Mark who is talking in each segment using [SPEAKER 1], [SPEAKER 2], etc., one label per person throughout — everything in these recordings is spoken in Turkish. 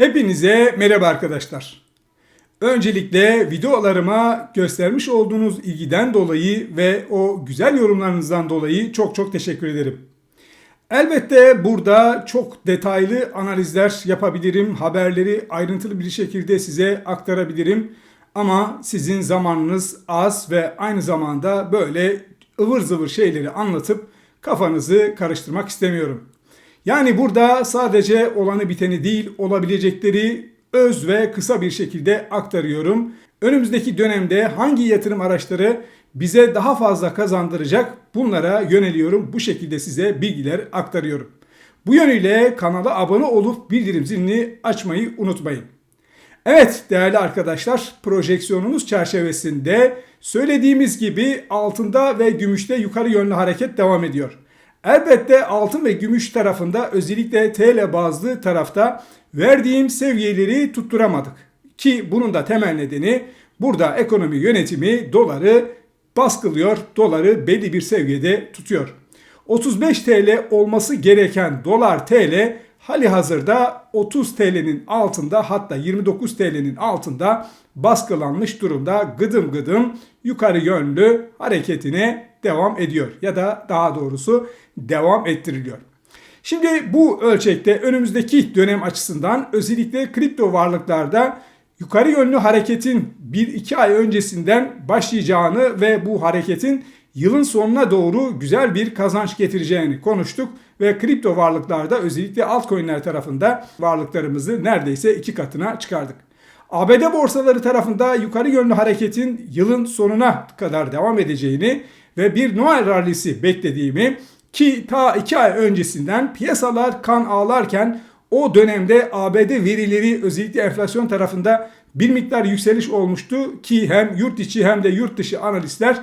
[SPEAKER 1] Hepinize merhaba arkadaşlar. Öncelikle videolarıma göstermiş olduğunuz ilgiden dolayı ve o güzel yorumlarınızdan dolayı çok çok teşekkür ederim. Elbette burada çok detaylı analizler yapabilirim, haberleri ayrıntılı bir şekilde size aktarabilirim. Ama sizin zamanınız az ve aynı zamanda böyle ıvır zıvır şeyleri anlatıp kafanızı karıştırmak istemiyorum. Yani burada sadece olanı biteni değil olabilecekleri öz ve kısa bir şekilde aktarıyorum. Önümüzdeki dönemde hangi yatırım araçları bize daha fazla kazandıracak bunlara yöneliyorum. Bu şekilde size bilgiler aktarıyorum. Bu yönüyle kanala abone olup bildirim zilini açmayı unutmayın. Evet değerli arkadaşlar projeksiyonumuz çerçevesinde söylediğimiz gibi altında ve gümüşte yukarı yönlü hareket devam ediyor. Elbette altın ve gümüş tarafında özellikle TL bazlı tarafta verdiğim seviyeleri tutturamadık. Ki bunun da temel nedeni burada ekonomi yönetimi doları baskılıyor, doları belli bir seviyede tutuyor. 35 TL olması gereken dolar TL hali hazırda 30 TL'nin altında hatta 29 TL'nin altında baskılanmış durumda gıdım gıdım yukarı yönlü hareketine devam ediyor ya da daha doğrusu devam ettiriliyor. Şimdi bu ölçekte önümüzdeki dönem açısından özellikle kripto varlıklarda yukarı yönlü hareketin 1-2 ay öncesinden başlayacağını ve bu hareketin yılın sonuna doğru güzel bir kazanç getireceğini konuştuk ve kripto varlıklarda özellikle altcoin'ler tarafında varlıklarımızı neredeyse iki katına çıkardık. ABD borsaları tarafında yukarı yönlü hareketin yılın sonuna kadar devam edeceğini ve bir Noel rallisi beklediğimi ki ta iki ay öncesinden piyasalar kan ağlarken o dönemde ABD verileri özellikle enflasyon tarafında bir miktar yükseliş olmuştu ki hem yurt içi hem de yurt dışı analistler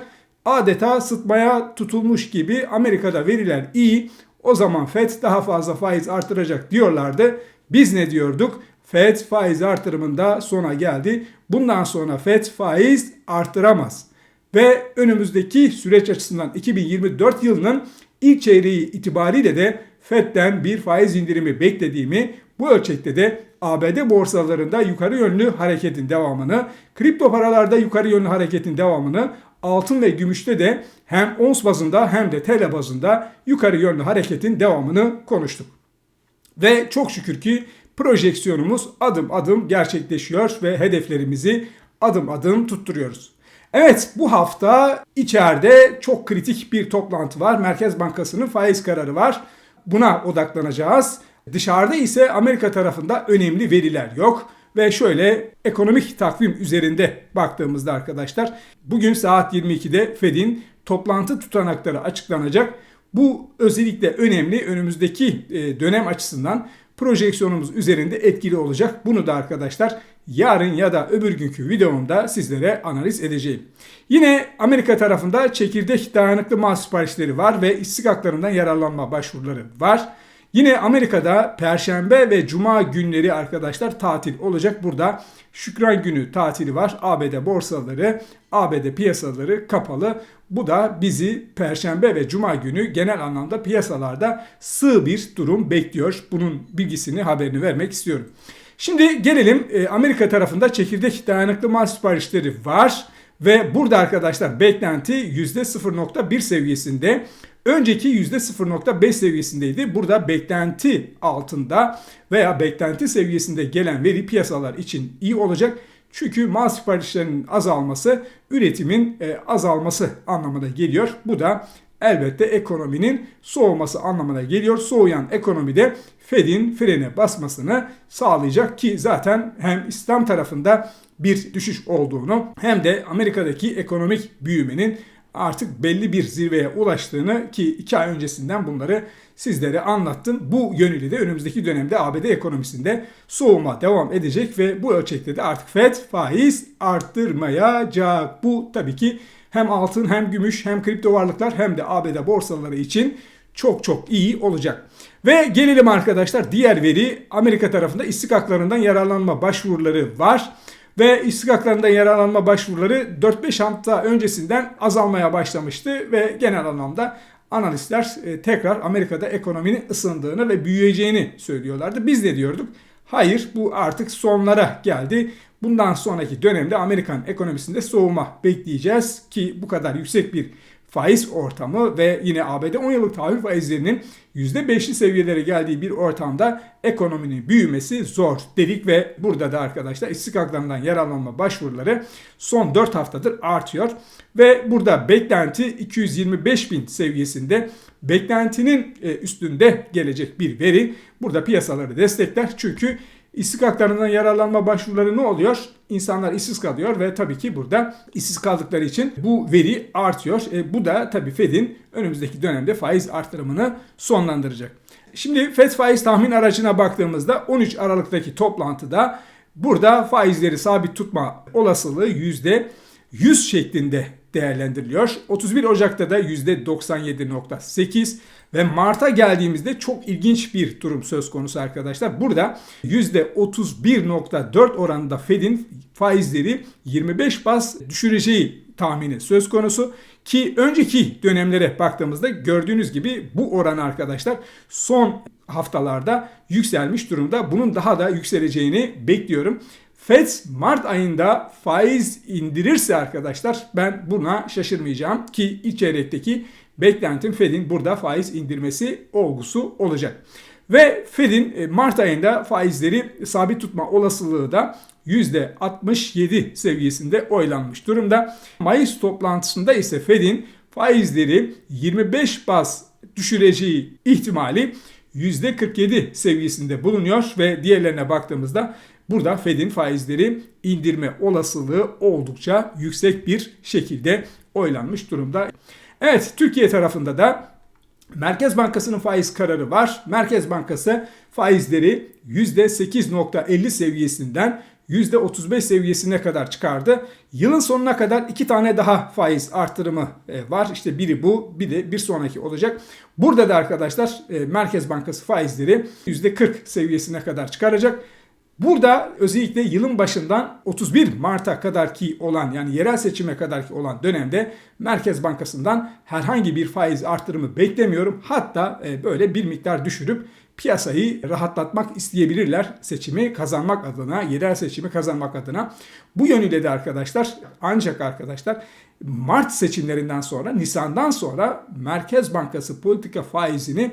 [SPEAKER 1] adeta sıtmaya tutulmuş gibi Amerika'da veriler iyi o zaman FED daha fazla faiz artıracak diyorlardı. Biz ne diyorduk? FED faiz artırımında sona geldi. Bundan sonra FED faiz artıramaz. Ve önümüzdeki süreç açısından 2024 yılının ilk çeyreği itibariyle de FED'den bir faiz indirimi beklediğimi, bu ölçekte de ABD borsalarında yukarı yönlü hareketin devamını, kripto paralarda yukarı yönlü hareketin devamını, altın ve gümüşte de hem ons bazında hem de TL bazında yukarı yönlü hareketin devamını konuştuk. Ve çok şükür ki projeksiyonumuz adım adım gerçekleşiyor ve hedeflerimizi adım adım tutturuyoruz. Evet bu hafta içeride çok kritik bir toplantı var. Merkez Bankası'nın faiz kararı var. Buna odaklanacağız. Dışarıda ise Amerika tarafında önemli veriler yok. Ve şöyle ekonomik takvim üzerinde baktığımızda arkadaşlar bugün saat 22'de Fed'in toplantı tutanakları açıklanacak. Bu özellikle önemli önümüzdeki e, dönem açısından projeksiyonumuz üzerinde etkili olacak. Bunu da arkadaşlar yarın ya da öbür günkü videomda sizlere analiz edeceğim. Yine Amerika tarafında çekirdek dayanıklı mal siparişleri var ve işsizlik haklarından yararlanma başvuruları var. Yine Amerika'da Perşembe ve Cuma günleri arkadaşlar tatil olacak. Burada Şükran günü tatili var. ABD borsaları, ABD piyasaları kapalı. Bu da bizi Perşembe ve Cuma günü genel anlamda piyasalarda sığ bir durum bekliyor. Bunun bilgisini, haberini vermek istiyorum. Şimdi gelelim e, Amerika tarafında çekirdek dayanıklı mal siparişleri var. Ve burada arkadaşlar beklenti %0.1 seviyesinde. Önceki %0.5 seviyesindeydi. Burada beklenti altında veya beklenti seviyesinde gelen veri piyasalar için iyi olacak. Çünkü mal siparişlerinin azalması üretimin e, azalması anlamına geliyor. Bu da elbette ekonominin soğuması anlamına geliyor. Soğuyan ekonomide Fed'in frene basmasını sağlayacak ki zaten hem İslam tarafında bir düşüş olduğunu hem de Amerika'daki ekonomik büyümenin artık belli bir zirveye ulaştığını ki iki ay öncesinden bunları sizlere anlattım. Bu yönüyle de önümüzdeki dönemde ABD ekonomisinde soğuma devam edecek ve bu ölçekte de artık FED faiz arttırmayacak. Bu tabii ki hem altın hem gümüş hem kripto varlıklar hem de ABD borsaları için çok çok iyi olacak. Ve gelelim arkadaşlar diğer veri Amerika tarafında istikaklarından yararlanma başvuruları var ve istikaklarında yararlanma başvuruları 4-5 hafta öncesinden azalmaya başlamıştı ve genel anlamda analistler e, tekrar Amerika'da ekonominin ısındığını ve büyüyeceğini söylüyorlardı. Biz de diyorduk? Hayır bu artık sonlara geldi. Bundan sonraki dönemde Amerikan ekonomisinde soğuma bekleyeceğiz ki bu kadar yüksek bir faiz ortamı ve yine ABD 10 yıllık tahvil faizlerinin %5'li seviyelere geldiği bir ortamda ekonominin büyümesi zor dedik ve burada da arkadaşlar işsizlik haklarından yararlanma başvuruları son 4 haftadır artıyor ve burada beklenti 225 bin seviyesinde. Beklentinin e, üstünde gelecek bir veri. Burada piyasaları destekler çünkü İşsizlik haklarından yararlanma başvuruları ne oluyor? İnsanlar işsiz kalıyor ve tabii ki burada işsiz kaldıkları için bu veri artıyor. E, bu da tabii Fed'in önümüzdeki dönemde faiz artırımını sonlandıracak. Şimdi Fed faiz tahmin aracına baktığımızda 13 Aralık'taki toplantıda burada faizleri sabit tutma olasılığı yüzde 100 şeklinde değerlendiriliyor. 31 Ocak'ta da %97.8 ve Mart'a geldiğimizde çok ilginç bir durum söz konusu arkadaşlar. Burada %31.4 oranında Fed'in faizleri 25 bas düşüreceği tahmini söz konusu ki önceki dönemlere baktığımızda gördüğünüz gibi bu oran arkadaşlar son haftalarda yükselmiş durumda. Bunun daha da yükseleceğini bekliyorum. Fed Mart ayında faiz indirirse arkadaşlar ben buna şaşırmayacağım ki ilk beklentim Fed'in burada faiz indirmesi olgusu olacak. Ve Fed'in e, Mart ayında faizleri sabit tutma olasılığı da %67 seviyesinde oylanmış durumda. Mayıs toplantısında ise Fed'in faizleri 25 bas düşüreceği ihtimali %47 seviyesinde bulunuyor ve diğerlerine baktığımızda burada Fed'in faizleri indirme olasılığı oldukça yüksek bir şekilde oylanmış durumda. Evet Türkiye tarafında da Merkez Bankası'nın faiz kararı var. Merkez Bankası faizleri %8.50 seviyesinden %35 seviyesine kadar çıkardı. Yılın sonuna kadar iki tane daha faiz artırımı e, var. İşte biri bu, bir de bir sonraki olacak. Burada da arkadaşlar e, Merkez Bankası faizleri %40 seviyesine kadar çıkaracak. Burada özellikle yılın başından 31 Mart'a kadar ki olan yani yerel seçime kadar ki olan dönemde Merkez Bankası'ndan herhangi bir faiz artırımı beklemiyorum. Hatta e, böyle bir miktar düşürüp piyasayı rahatlatmak isteyebilirler seçimi kazanmak adına, yerel seçimi kazanmak adına. Bu yönüyle de arkadaşlar ancak arkadaşlar Mart seçimlerinden sonra, Nisan'dan sonra Merkez Bankası politika faizini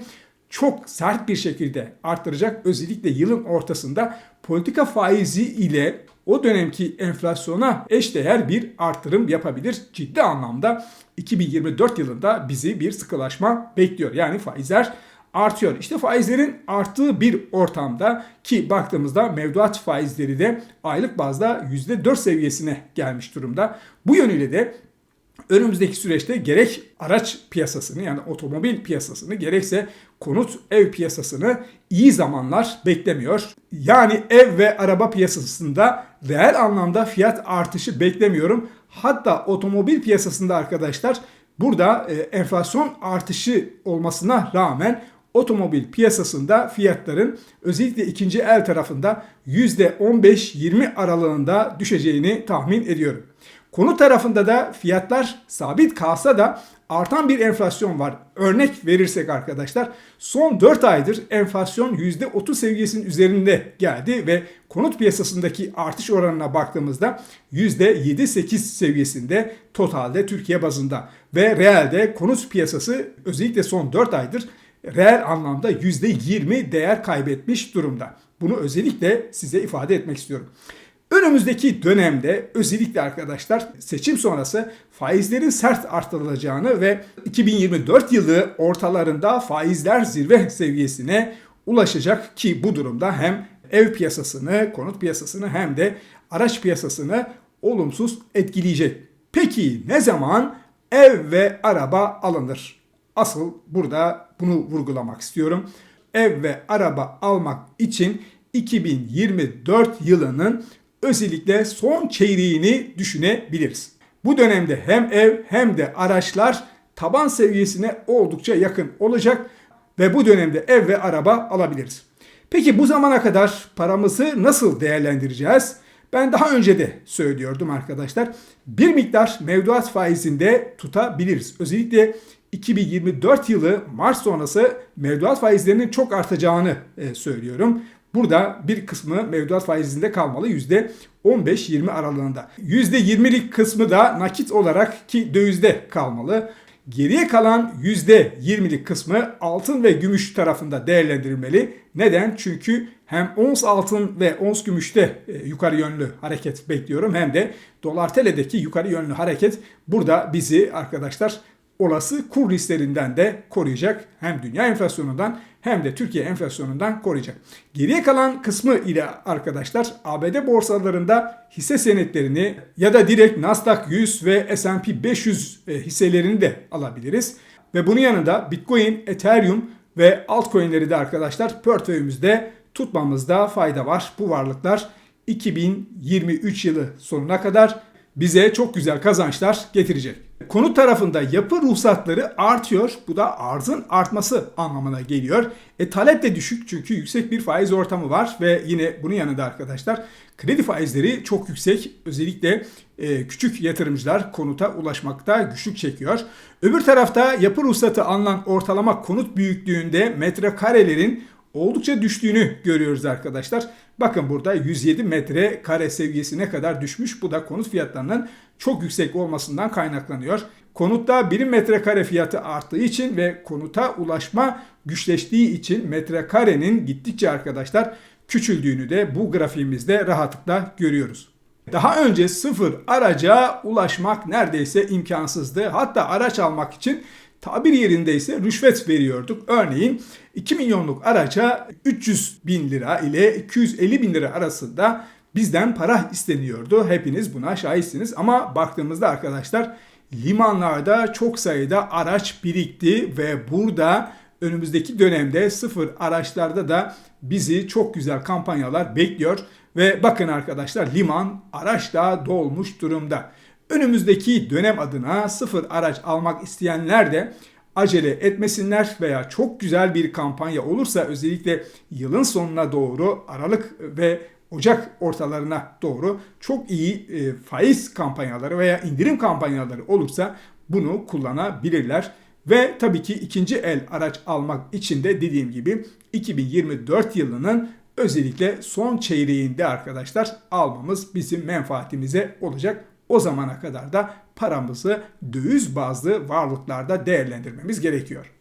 [SPEAKER 1] çok sert bir şekilde arttıracak. Özellikle yılın ortasında politika faizi ile o dönemki enflasyona eşdeğer bir artırım yapabilir. Ciddi anlamda 2024 yılında bizi bir sıkılaşma bekliyor. Yani faizler artıyor. İşte faizlerin arttığı bir ortamda ki baktığımızda mevduat faizleri de aylık bazda %4 seviyesine gelmiş durumda. Bu yönüyle de önümüzdeki süreçte gerek araç piyasasını yani otomobil piyasasını gerekse konut ev piyasasını iyi zamanlar beklemiyor. Yani ev ve araba piyasasında reel anlamda fiyat artışı beklemiyorum. Hatta otomobil piyasasında arkadaşlar burada e, enflasyon artışı olmasına rağmen otomobil piyasasında fiyatların özellikle ikinci el tarafında %15-20 aralığında düşeceğini tahmin ediyorum. Konu tarafında da fiyatlar sabit kalsa da artan bir enflasyon var. Örnek verirsek arkadaşlar son 4 aydır enflasyon %30 seviyesinin üzerinde geldi ve konut piyasasındaki artış oranına baktığımızda %7-8 seviyesinde totalde Türkiye bazında ve realde konut piyasası özellikle son 4 aydır reel anlamda %20 değer kaybetmiş durumda. Bunu özellikle size ifade etmek istiyorum. Önümüzdeki dönemde özellikle arkadaşlar seçim sonrası faizlerin sert artırılacağını ve 2024 yılı ortalarında faizler zirve seviyesine ulaşacak ki bu durumda hem ev piyasasını, konut piyasasını hem de araç piyasasını olumsuz etkileyecek. Peki ne zaman ev ve araba alınır? Asıl burada bunu vurgulamak istiyorum. Ev ve araba almak için 2024 yılının özellikle son çeyreğini düşünebiliriz. Bu dönemde hem ev hem de araçlar taban seviyesine oldukça yakın olacak ve bu dönemde ev ve araba alabiliriz. Peki bu zamana kadar paramızı nasıl değerlendireceğiz? Ben daha önce de söylüyordum arkadaşlar. Bir miktar mevduat faizinde tutabiliriz. Özellikle 2024 yılı Mart sonrası mevduat faizlerinin çok artacağını e, söylüyorum. Burada bir kısmı mevduat faizinde kalmalı %15-20 aralığında. %20'lik kısmı da nakit olarak ki dövizde kalmalı. Geriye kalan %20'lik kısmı altın ve gümüş tarafında değerlendirilmeli. Neden? Çünkü hem ons altın ve ons gümüşte e, yukarı yönlü hareket bekliyorum hem de dolar TL'deki yukarı yönlü hareket burada bizi arkadaşlar olası kur risklerinden de koruyacak. Hem dünya enflasyonundan hem de Türkiye enflasyonundan koruyacak. Geriye kalan kısmı ile arkadaşlar ABD borsalarında hisse senetlerini ya da direkt Nasdaq 100 ve S&P 500 e, hisselerini de alabiliriz. Ve bunun yanında Bitcoin, Ethereum ve altcoin'leri de arkadaşlar portföyümüzde tutmamızda fayda var. Bu varlıklar 2023 yılı sonuna kadar bize çok güzel kazançlar getirecek. Konut tarafında yapı ruhsatları artıyor. Bu da arzın artması anlamına geliyor. E talep de düşük çünkü yüksek bir faiz ortamı var ve yine bunun yanında arkadaşlar kredi faizleri çok yüksek. Özellikle e, küçük yatırımcılar konuta ulaşmakta güçlük çekiyor. Öbür tarafta yapı ruhsatı alınan ortalama konut büyüklüğünde metrekarelerin oldukça düştüğünü görüyoruz arkadaşlar. Bakın burada 107 metre kare seviyesine kadar düşmüş. Bu da konut fiyatlarının çok yüksek olmasından kaynaklanıyor. Konutta 1 metrekare fiyatı arttığı için ve konuta ulaşma güçleştiği için metrekarenin gittikçe arkadaşlar küçüldüğünü de bu grafiğimizde rahatlıkla görüyoruz. Daha önce sıfır araca ulaşmak neredeyse imkansızdı. Hatta araç almak için tabir yerindeyse rüşvet veriyorduk. Örneğin 2 milyonluk araca 300 bin lira ile 250 bin lira arasında bizden para isteniyordu. Hepiniz buna şahitsiniz ama baktığımızda arkadaşlar limanlarda çok sayıda araç birikti ve burada önümüzdeki dönemde sıfır araçlarda da bizi çok güzel kampanyalar bekliyor. Ve bakın arkadaşlar liman araçla dolmuş durumda. Önümüzdeki dönem adına sıfır araç almak isteyenler de acele etmesinler veya çok güzel bir kampanya olursa özellikle yılın sonuna doğru Aralık ve Ocak ortalarına doğru çok iyi e, faiz kampanyaları veya indirim kampanyaları olursa bunu kullanabilirler. Ve tabii ki ikinci el araç almak için de dediğim gibi 2024 yılının özellikle son çeyreğinde arkadaşlar almamız bizim menfaatimize olacak. O zamana kadar da paramızı döviz bazlı varlıklarda değerlendirmemiz gerekiyor.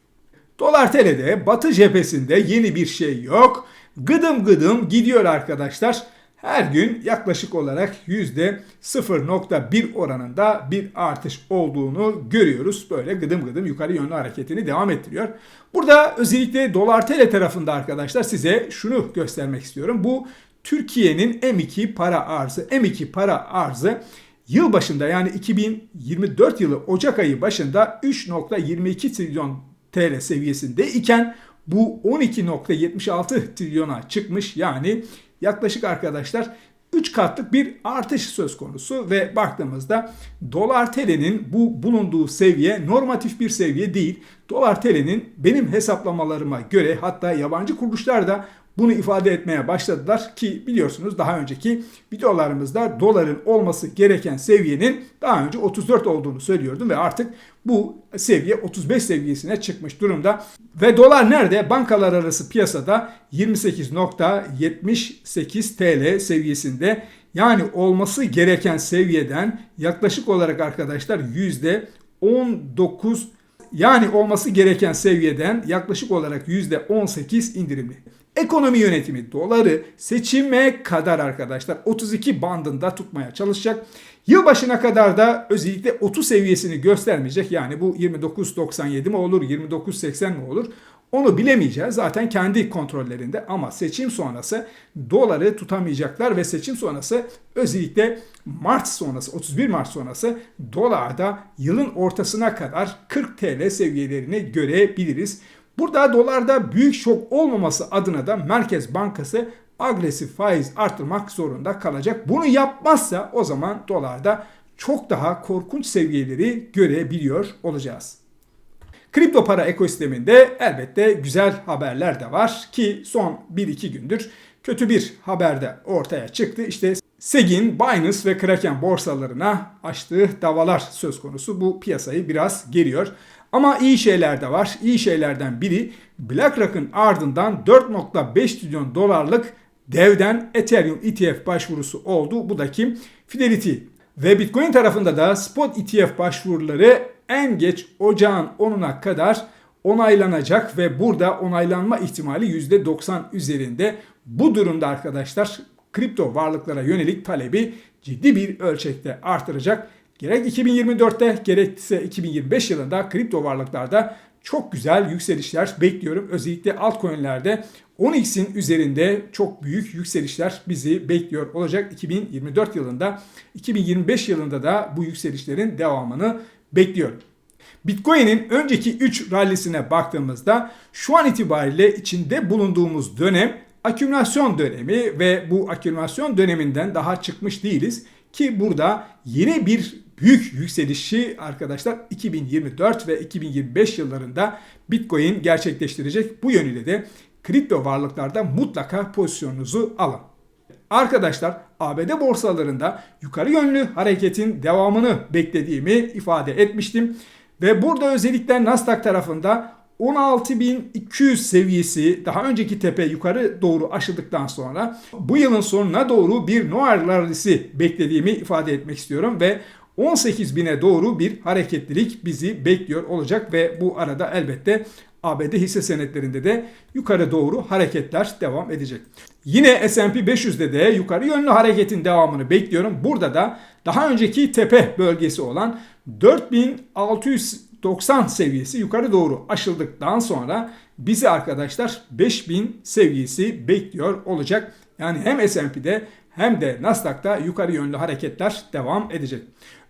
[SPEAKER 1] Dolar TL'de batı cephesinde yeni bir şey yok. Gıdım gıdım gidiyor arkadaşlar. Her gün yaklaşık olarak %0.1 oranında bir artış olduğunu görüyoruz. Böyle gıdım gıdım yukarı yönlü hareketini devam ettiriyor. Burada özellikle dolar TL tarafında arkadaşlar size şunu göstermek istiyorum. Bu Türkiye'nin M2 para arzı. M2 para arzı yıl başında yani 2024 yılı Ocak ayı başında 3.22 trilyon TL seviyesinde iken bu 12.76 trilyona çıkmış. Yani yaklaşık arkadaşlar 3 katlık bir artış söz konusu ve baktığımızda dolar TL'nin bu bulunduğu seviye normatif bir seviye değil. Dolar TL'nin benim hesaplamalarıma göre hatta yabancı kuruluşlar da bunu ifade etmeye başladılar ki biliyorsunuz daha önceki videolarımızda doların olması gereken seviyenin daha önce 34 olduğunu söylüyordum ve artık bu seviye 35 seviyesine çıkmış durumda. Ve dolar nerede? Bankalar arası piyasada 28.78 TL seviyesinde yani olması gereken seviyeden yaklaşık olarak arkadaşlar %19 yani olması gereken seviyeden yaklaşık olarak %18 indirimli. Ekonomi yönetimi doları seçime kadar arkadaşlar 32 bandında tutmaya çalışacak. Yılbaşına kadar da özellikle 30 seviyesini göstermeyecek. Yani bu 29.97 mi olur, 29.80 mi olur? Onu bilemeyeceğiz zaten kendi kontrollerinde ama seçim sonrası doları tutamayacaklar ve seçim sonrası özellikle Mart sonrası 31 Mart sonrası dolarda yılın ortasına kadar 40 TL seviyelerini görebiliriz. Burada dolarda büyük şok olmaması adına da Merkez Bankası agresif faiz artırmak zorunda kalacak. Bunu yapmazsa o zaman dolarda çok daha korkunç seviyeleri görebiliyor olacağız. Kripto para ekosisteminde elbette güzel haberler de var ki son 1-2 gündür kötü bir haber de ortaya çıktı. İşte SEG'in Binance ve Kraken borsalarına açtığı davalar söz konusu. Bu piyasayı biraz geriyor. Ama iyi şeyler de var. İyi şeylerden biri BlackRock'ın ardından 4.5 trilyon dolarlık Dev'den Ethereum ETF başvurusu oldu. Bu da kim? Fidelity. Ve Bitcoin tarafında da spot ETF başvuruları en geç ocağın 10'una kadar onaylanacak ve burada onaylanma ihtimali %90 üzerinde. Bu durumda arkadaşlar kripto varlıklara yönelik talebi ciddi bir ölçekte artıracak. Gerek 2024'te gerekse 2025 yılında kripto varlıklarda çok güzel yükselişler bekliyorum. Özellikle altcoin'lerde 10x'in üzerinde çok büyük yükselişler bizi bekliyor olacak 2024 yılında. 2025 yılında da bu yükselişlerin devamını bekliyorum. Bitcoin'in önceki 3 rallisine baktığımızda şu an itibariyle içinde bulunduğumuz dönem akümülasyon dönemi ve bu akümülasyon döneminden daha çıkmış değiliz ki burada yeni bir büyük yükselişi arkadaşlar 2024 ve 2025 yıllarında Bitcoin gerçekleştirecek. Bu yönüyle de kripto varlıklarda mutlaka pozisyonunuzu alın. Arkadaşlar ABD borsalarında yukarı yönlü hareketin devamını beklediğimi ifade etmiştim. Ve burada özellikle Nasdaq tarafında 16.200 seviyesi daha önceki tepe yukarı doğru aşıldıktan sonra bu yılın sonuna doğru bir Noel rallisi beklediğimi ifade etmek istiyorum ve 18.000'e doğru bir hareketlilik bizi bekliyor olacak ve bu arada elbette ABD hisse senetlerinde de yukarı doğru hareketler devam edecek. Yine S&P 500'de de yukarı yönlü hareketin devamını bekliyorum. Burada da daha önceki tepe bölgesi olan 4690 seviyesi yukarı doğru aşıldıktan sonra bizi arkadaşlar 5000 seviyesi bekliyor olacak. Yani hem S&P'de hem de Nasdaq'ta yukarı yönlü hareketler devam edecek.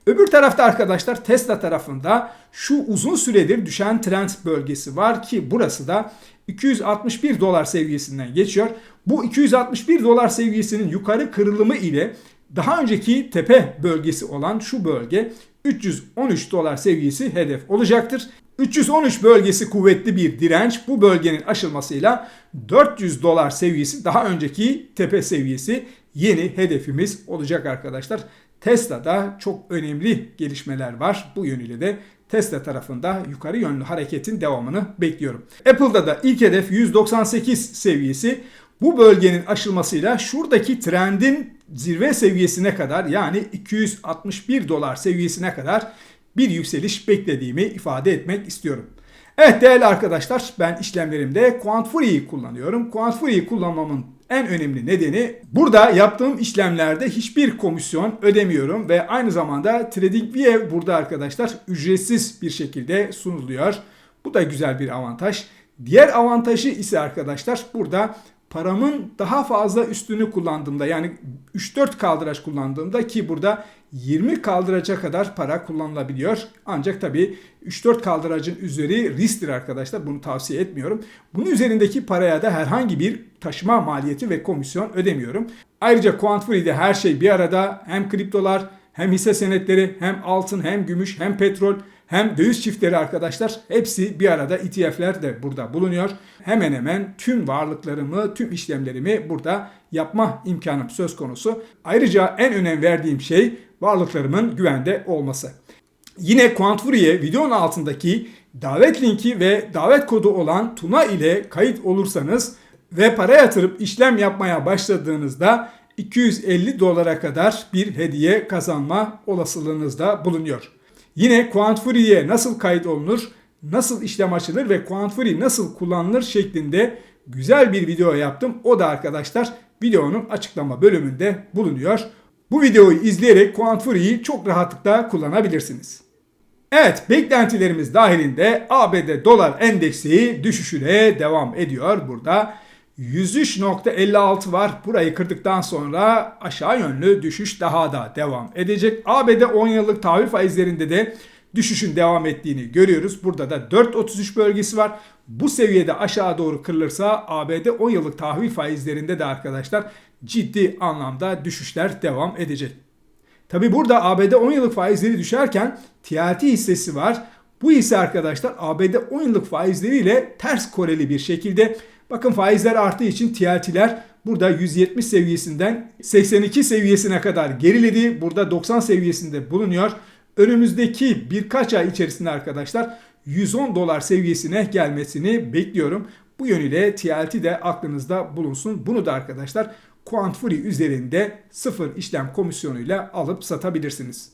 [SPEAKER 1] Öbür tarafta arkadaşlar Tesla tarafında şu uzun süredir düşen trend bölgesi var ki burası da 261 dolar seviyesinden geçiyor. Bu 261 dolar seviyesinin yukarı kırılımı ile daha önceki tepe bölgesi olan şu bölge 313 dolar seviyesi hedef olacaktır. 313 bölgesi kuvvetli bir direnç. Bu bölgenin aşılmasıyla 400 dolar seviyesi daha önceki tepe seviyesi yeni hedefimiz olacak arkadaşlar. Tesla'da çok önemli gelişmeler var. Bu yönüyle de Tesla tarafında yukarı yönlü hareketin devamını bekliyorum. Apple'da da ilk hedef 198 seviyesi. Bu bölgenin aşılmasıyla şuradaki trendin zirve seviyesine kadar yani 261 dolar seviyesine kadar bir yükseliş beklediğimi ifade etmek istiyorum. Evet değerli arkadaşlar ben işlemlerimde Quant kullanıyorum. Quant kullanmamın en önemli nedeni burada yaptığım işlemlerde hiçbir komisyon ödemiyorum ve aynı zamanda TradingView burada arkadaşlar ücretsiz bir şekilde sunuluyor. Bu da güzel bir avantaj. Diğer avantajı ise arkadaşlar burada paramın daha fazla üstünü kullandığımda yani 3-4 kaldıraç kullandığımda ki burada 20 kaldıraca kadar para kullanılabiliyor. Ancak tabii 3-4 kaldıracın üzeri risktir arkadaşlar. Bunu tavsiye etmiyorum. Bunun üzerindeki paraya da herhangi bir taşıma maliyeti ve komisyon ödemiyorum. Ayrıca Quantfree'de her şey bir arada hem kriptolar hem hisse senetleri hem altın hem gümüş hem petrol hem döviz çiftleri arkadaşlar hepsi bir arada ETF'ler de burada bulunuyor. Hemen hemen tüm varlıklarımı, tüm işlemlerimi burada yapma imkanım söz konusu. Ayrıca en önem verdiğim şey varlıklarımın güvende olması. Yine Quantfree'ye videonun altındaki davet linki ve davet kodu olan Tuna ile kayıt olursanız ve para yatırıp işlem yapmaya başladığınızda 250 dolara kadar bir hediye kazanma olasılığınız da bulunuyor. Yine Quantfree'ye nasıl kayıt olunur, nasıl işlem açılır ve Quantfree nasıl kullanılır şeklinde güzel bir video yaptım. O da arkadaşlar videonun açıklama bölümünde bulunuyor. Bu videoyu izleyerek Quantfree'yi çok rahatlıkla kullanabilirsiniz. Evet beklentilerimiz dahilinde ABD dolar endeksi düşüşüne devam ediyor burada. 103.56 var. Burayı kırdıktan sonra aşağı yönlü düşüş daha da devam edecek. ABD 10 yıllık tahvil faizlerinde de düşüşün devam ettiğini görüyoruz. Burada da 4.33 bölgesi var. Bu seviyede aşağı doğru kırılırsa ABD 10 yıllık tahvil faizlerinde de arkadaşlar ciddi anlamda düşüşler devam edecek. Tabi burada ABD 10 yıllık faizleri düşerken TLT hissesi var. Bu hisse arkadaşlar ABD 10 yıllık faizleriyle ters koreli bir şekilde Bakın faizler arttığı için TLT'ler burada 170 seviyesinden 82 seviyesine kadar geriledi. Burada 90 seviyesinde bulunuyor. Önümüzdeki birkaç ay içerisinde arkadaşlar 110 dolar seviyesine gelmesini bekliyorum. Bu yönüyle TLT de aklınızda bulunsun. Bunu da arkadaşlar Quantfree üzerinde sıfır işlem komisyonuyla alıp satabilirsiniz.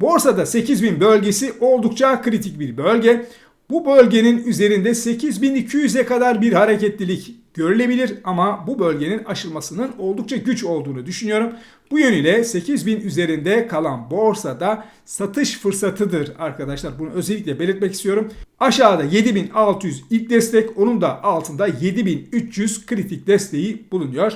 [SPEAKER 1] Borsada 8000 bölgesi oldukça kritik bir bölge. Bu bölgenin üzerinde 8200'e kadar bir hareketlilik görülebilir ama bu bölgenin aşılmasının oldukça güç olduğunu düşünüyorum. Bu yönüyle 8000 üzerinde kalan borsada satış fırsatıdır arkadaşlar. Bunu özellikle belirtmek istiyorum. Aşağıda 7600 ilk destek, onun da altında 7300 kritik desteği bulunuyor.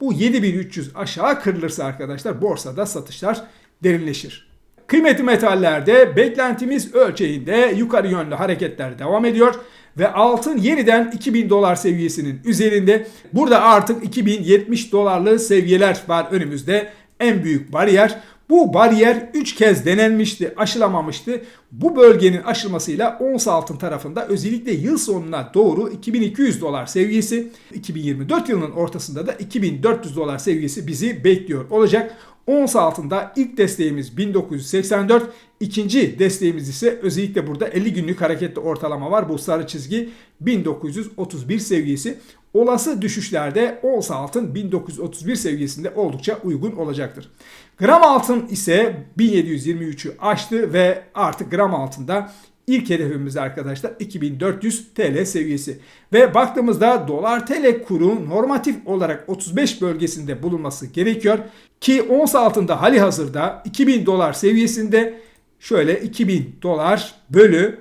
[SPEAKER 1] Bu 7300 aşağı kırılırsa arkadaşlar borsada satışlar derinleşir. Kıymetli metallerde beklentimiz ölçeğinde yukarı yönlü hareketler devam ediyor ve altın yeniden 2000 dolar seviyesinin üzerinde. Burada artık 2070 dolarlı seviyeler var önümüzde. En büyük bariyer. Bu bariyer 3 kez denenmişti, aşılamamıştı. Bu bölgenin aşılmasıyla ons altın tarafında özellikle yıl sonuna doğru 2200 dolar seviyesi, 2024 yılının ortasında da 2400 dolar seviyesi bizi bekliyor olacak. Ons altında ilk desteğimiz 1984, ikinci desteğimiz ise özellikle burada 50 günlük hareketli ortalama var. Bu sarı çizgi 1931 seviyesi. Olası düşüşlerde ons altın 1931 seviyesinde oldukça uygun olacaktır. Gram altın ise 1723'ü aştı ve artık gram altında İlk hedefimiz arkadaşlar 2400 TL seviyesi. Ve baktığımızda dolar TL kuru normatif olarak 35 bölgesinde bulunması gerekiyor. Ki ons altında hali hazırda 2000 dolar seviyesinde şöyle 2000 dolar bölü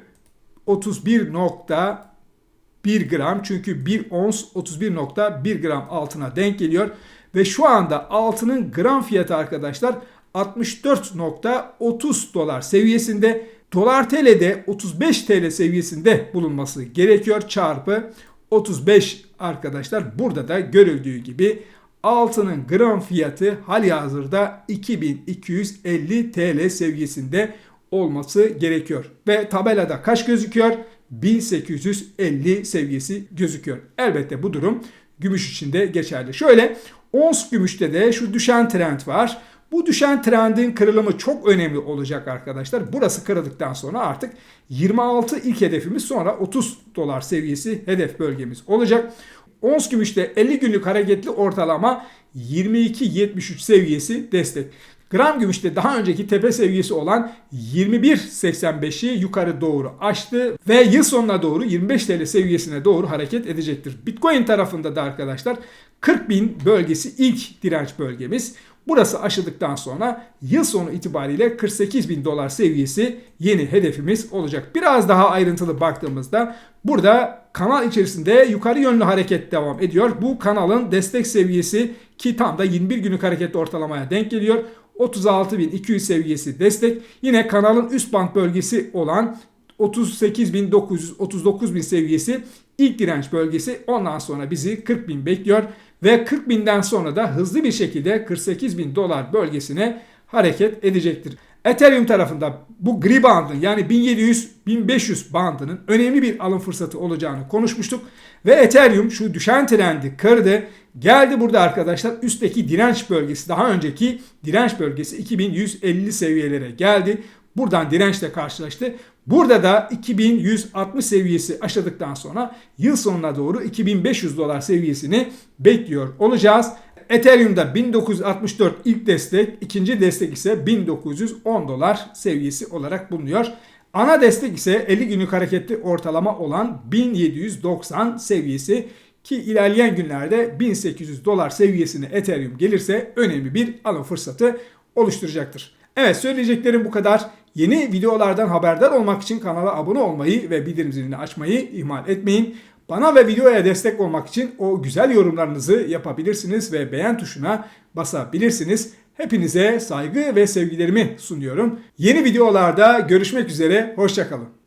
[SPEAKER 1] 31.1 gram çünkü 1 ons 31.1 gram altına denk geliyor. Ve şu anda altının gram fiyatı arkadaşlar 64.30 dolar seviyesinde Dolar TL'de 35 TL seviyesinde bulunması gerekiyor çarpı 35 arkadaşlar. Burada da görüldüğü gibi altının gram fiyatı hali hazırda 2250 TL seviyesinde olması gerekiyor. Ve tabelada kaç gözüküyor? 1850 seviyesi gözüküyor. Elbette bu durum gümüş için de geçerli. Şöyle ons gümüşte de şu düşen trend var. Bu düşen trendin kırılımı çok önemli olacak arkadaşlar. Burası kırıldıktan sonra artık 26 ilk hedefimiz sonra 30 dolar seviyesi hedef bölgemiz olacak. Ons gümüşte 50 günlük hareketli ortalama 22.73 seviyesi destek. Gram gümüşte daha önceki tepe seviyesi olan 21.85'i yukarı doğru aştı ve yıl sonuna doğru 25 TL seviyesine doğru hareket edecektir. Bitcoin tarafında da arkadaşlar 40.000 bölgesi ilk direnç bölgemiz. Burası aşıldıktan sonra yıl sonu itibariyle 48 bin dolar seviyesi yeni hedefimiz olacak. Biraz daha ayrıntılı baktığımızda burada kanal içerisinde yukarı yönlü hareket devam ediyor. Bu kanalın destek seviyesi ki tam da 21 günlük hareketli ortalamaya denk geliyor. 36.200 seviyesi destek. Yine kanalın üst band bölgesi olan 38.900 39.000 seviyesi ilk direnç bölgesi. Ondan sonra bizi 40.000 bekliyor ve 40.000'den sonra da hızlı bir şekilde 48.000 dolar bölgesine hareket edecektir. Ethereum tarafında bu gri bandın yani 1700-1500 bandının önemli bir alım fırsatı olacağını konuşmuştuk. Ve Ethereum şu düşen trendi kırdı. Geldi burada arkadaşlar üstteki direnç bölgesi daha önceki direnç bölgesi 2150 seviyelere geldi. Buradan dirençle karşılaştı. Burada da 2160 seviyesi aşadıktan sonra yıl sonuna doğru 2500 dolar seviyesini bekliyor olacağız. Ethereum'da 1964 ilk destek, ikinci destek ise 1910 dolar seviyesi olarak bulunuyor. Ana destek ise 50 günlük hareketli ortalama olan 1790 seviyesi ki ilerleyen günlerde 1800 dolar seviyesine Ethereum gelirse önemli bir alım fırsatı oluşturacaktır. Evet söyleyeceklerim bu kadar. Yeni videolardan haberdar olmak için kanala abone olmayı ve bildirim zilini açmayı ihmal etmeyin. Bana ve videoya destek olmak için o güzel yorumlarınızı yapabilirsiniz ve beğen tuşuna basabilirsiniz. Hepinize saygı ve sevgilerimi sunuyorum. Yeni videolarda görüşmek üzere, hoşçakalın.